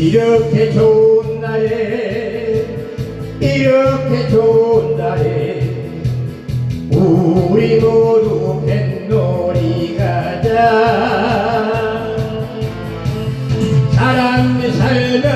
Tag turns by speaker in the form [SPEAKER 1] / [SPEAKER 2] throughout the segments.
[SPEAKER 1] 이렇게 좋은 날에 이렇게 좋은 날에 우리 모두 뱃놀이 가자. 사랑의 삶에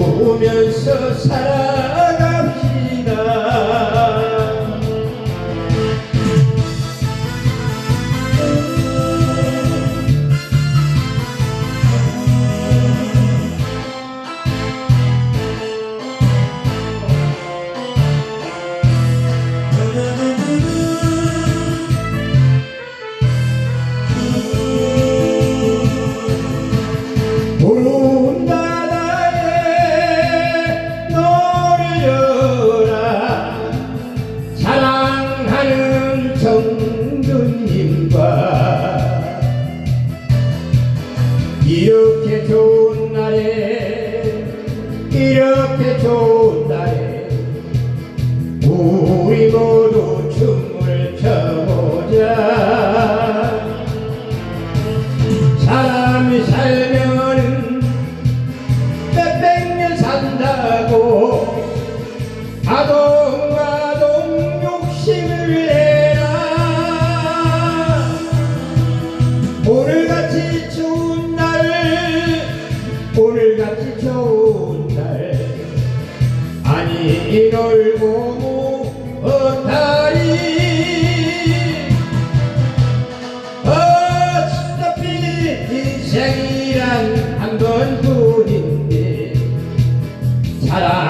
[SPEAKER 1] 오면서 살아. 이렇게 좋은 날에 우리 모두 이럴고 무엇하리. 어차피 인생이란 한 번뿐인데 사랑